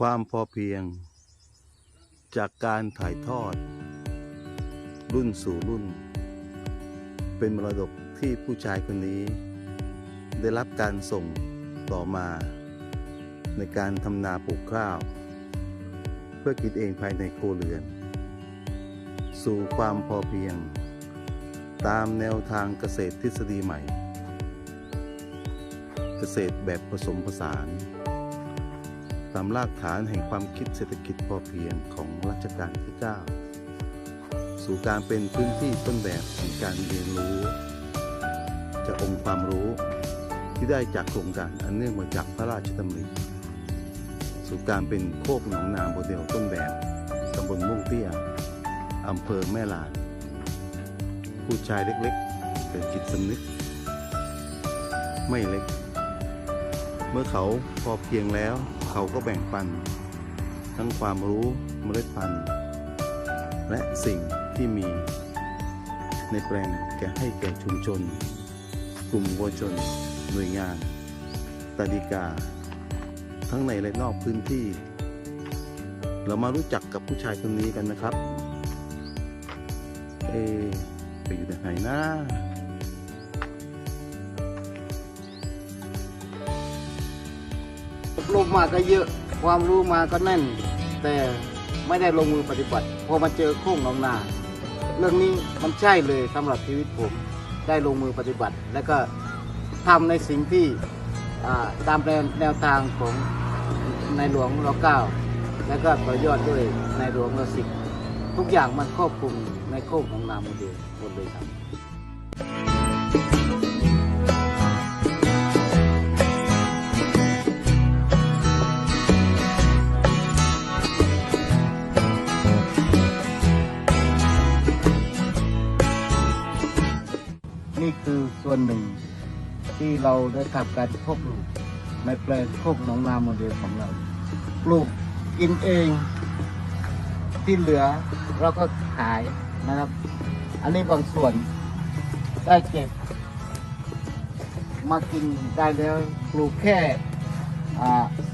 ความพอเพียง จากการถ่ายทอด รุ่นสู่รุ่น เป็นมรดกที่ผู้ชายคนนี้ ได้รับการส่งต่อมา ในการทำนาปลูกข้าว เพื่อกินเองภายในโครเรือน สู่ความพอเพียง ตามแนวทางเกษตรทฤษฎีใหม่ เกษตรแบบผสมผสาน ตามรากฐานแห่งความคิดเศรษฐกิจพอเพียงของรัชกาลที่ 9 สู่การเป็นพื้นที่ต้นแบบแห่งการเรียนรู้จากองค์ความรู้ที่ได้จากโครงการอันเนื่องมาจากพระราชดำริสู่การเป็นโคกหนองนาโมเดลต้นแบบตำบลมุ่งเตี้ยอำเภอแม่ลานผู้ชายเล็กๆแต่จิตสำนึก ไม่เล็ก เมื่อเขาพอเพียงแล้ว เขาก็แบ่งปัน ทั้งความรู้เมล็ดพันธุ์ และสิ่งที่มี ในแปลงแก่ให้แก่ชุมชน กลุ่มวัวชน หน่วยงานตาดิกา ทั้งในและนอกพื้นที่ เรามารู้จักกับผู้ชายคนนี้กันนะครับ เอไปอยู่ไหนนะ อบรมมาก็เยอะความรู้มาก็แน่น แต่ไม่ได้ลงมือปฏิบัติ พอมาเจอโค้งหนองนา เรื่องนี้มันใช่เลยสำหรับชีวิตผม ได้ลงมือปฏิบัติ แล้วก็ทำในสิ่งที่ตามแนวทางของในหลวงรเก้าแล้วก็ต่อยอดด้วยในหลวงรสิบทุกอย่างมันครอบคลุมในโค้งของนามโมเดลหมดเลยครับ คือส่วนหนึ่ง ที่เราได้ทำการเพาะปลูกในแปลงโคกหนองนาโมเดลของเราปลูกกินเองที่เหลือเราก็ขายนะครับ อันนี้บางส่วนได้เก็บ มากินได้แล้วปลูกแค่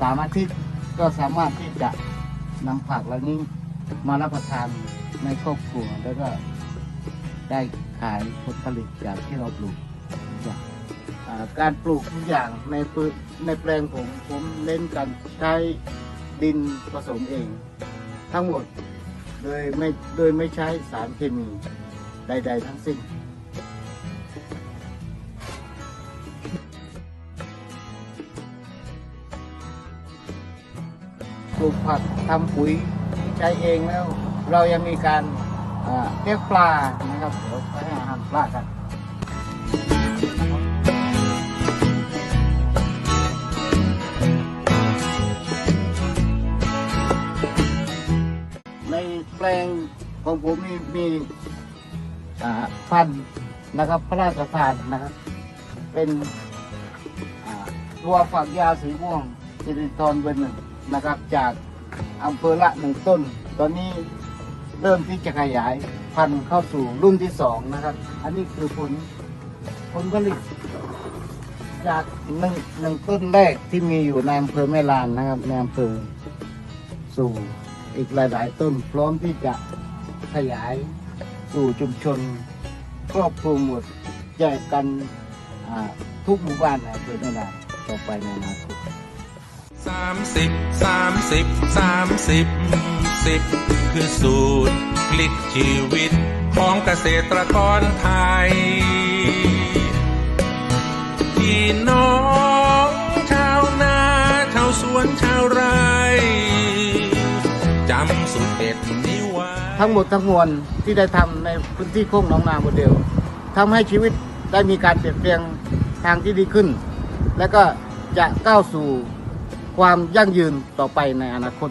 สามอาทิตย์ก็สามารถที่จะนำผักเหล่านี้มารับประทานในครอบครัวแล้วก็ได้ ขายผลผลิตจากที่เราปลูกกอย่างการปลูกทุกอย่างในพื้นในแปลงผมผมเน้นการใช้ดินผสมเอง ทั้งหมดโดยไม่โดยไม่ใช้สารเคมีใด ๆ ทั้งสิ้นปลูกผักทำปุ๋ยใช้เองแล้ว เรายังมีการ อ่าเลี้ยงปลานะครับเดี๋ยวไปให้อาหารปลากันในแปลงของผมมีมีอ่าพันนะครับพระราชทานนะครับ เป็นตัวฝักยาสีม่วงสิริธรเบอร์หนึ่งนะครับ จากอำเภอละหนึ่งต้น ตอนนี้ เริ่มที่จะขยายพันธุ์เข้าสู่รุ่นที่สองนะครับ อันนี้คือผลผลผลิตจากหนึ่งหนึ่งต้นแรกที่มีอยู่ในอำเภอแม่ลานนะครับในอำเภอสู่อีกหลาย ๆ ต้น พร้อมที่จะขยายสู่ชุมชนครอบคลุมหมดแจกกันทุกหมู่บ้านในอำเภอแม่ลานต่อไปในอนาคตสามสิบสามสิบสามสิบ สิบคือสูตรพลิกชีวิตของเกษตรกรไทย พี่น้องชาวนาชาวสวนชาวไร่จำสูตรเด็ดนี้ไว้ ทั้งหมดทั้งมวลที่ได้ทำในพื้นที่โค้งหนองนาโมเดลทำให้ชีวิตได้มีการเปลี่ยนแปลงทางที่ดีขึ้น และก็จะก้าวสู่ความยั่งยืนต่อไปในอนาคต